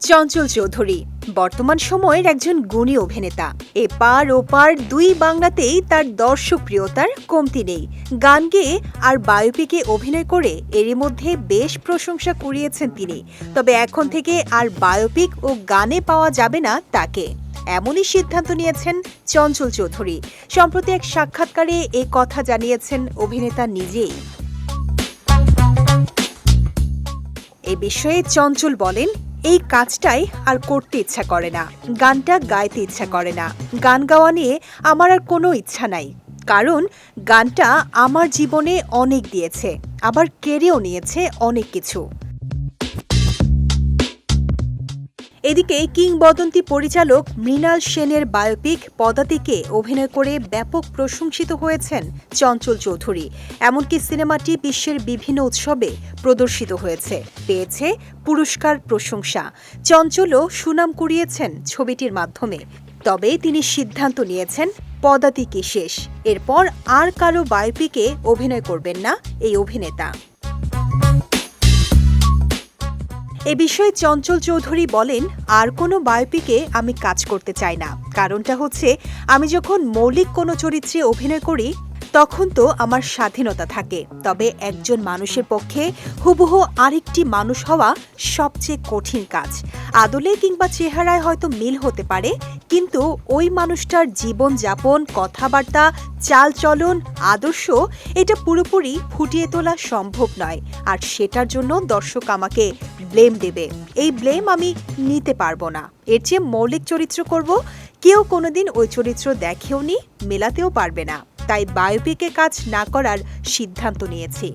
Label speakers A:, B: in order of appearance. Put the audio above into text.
A: চঞ্চল চৌধুরী, বর্তমান সময়ের একজন গুণী অভিনেতা। এ এপার ওপার দুই বাংলাতেই তার দর্শক প্রিয়তার কমতি নেই। গান গেয়ে আর বায়োপিকে অভিনয় করে এরই মধ্যে বেশ প্রশংসা কুড়িয়েছেন তিনি। তবে এখন থেকে আর বায়োপিক ও গানে পাওয়া যাবে না তাকে। এমনই সিদ্ধান্ত নিয়েছেন চঞ্চল চৌধুরী। সম্প্রতি এক সাক্ষাৎকারে এ কথা জানিয়েছেন অভিনেতা নিজেই। এ বিষয়ে চঞ্চল বলেন এই কাজটাই আর করতে ইচ্ছা করে না। গানটা গাইতে ইচ্ছা করে না। গান গাওয়া নিয়ে আমার আর কোনো ইচ্ছা নাই। কারণ গানটা আমার জীবনে অনেক দিয়েছে, আবার কেড়েও নিয়েছে অনেক কিছু। এদিকে কিংবদন্তি পরিচালক মৃণাল সেনের বায়োপিক পদাতিকে অভিনয় করে ব্যাপক প্রশংসিত হয়েছেন চঞ্চল চৌধুরী। এমনকি সিনেমাটি বিশ্বের বিভিন্ন উৎসবে প্রদর্শিত হয়েছে। পেয়েছে পুরস্কার প্রশংসা। চঞ্চলও সুনাম কুড়িয়েছেন ছবিটির মাধ্যমে। তবে তিনি সিদ্ধান্ত নিয়েছেন পদাতিকে শেষ। এরপর আর কারও বায়োপিকে অভিনয় করবেন না এই অভিনেতা। এ বিষয়ে চঞ্চল চৌধুরী বলেন, আর কোনো বায়োপিকে আমি কাজ করতে চাই না। কারণটা হচ্ছে, আমি যখন মৌলিক কোনো চরিত্রে অভিনয় করি তখন তো আমার স্বাধীনতা থাকে। তবে একজন মানুষের পক্ষে হুবহু আরেকটি মানুষ হওয়া সবচেয়ে কঠিন কাজ। আদলে কিংবা চেহারায় হয়তো মিল হতে পারে, কিন্তু ওই মানুষটার জীবন যাপন কথাবার্তা, চালচলন, আদর্শ, এটা পুরোপুরি ফুটিয়ে তোলা সম্ভব নয়। আর সেটার জন্য দর্শক আমাকে ব্লেম দেবে। এই ব্লেম আমি নিতে পারব না। এর চেয়ে মৌলিক চরিত্র করব। কেউ কোনোদিন ওই চরিত্র দেখেও নি মেলাতেও পারবে না। তাই বায়োপিকে কাজ না করার সিদ্ধান্ত নিয়েছি।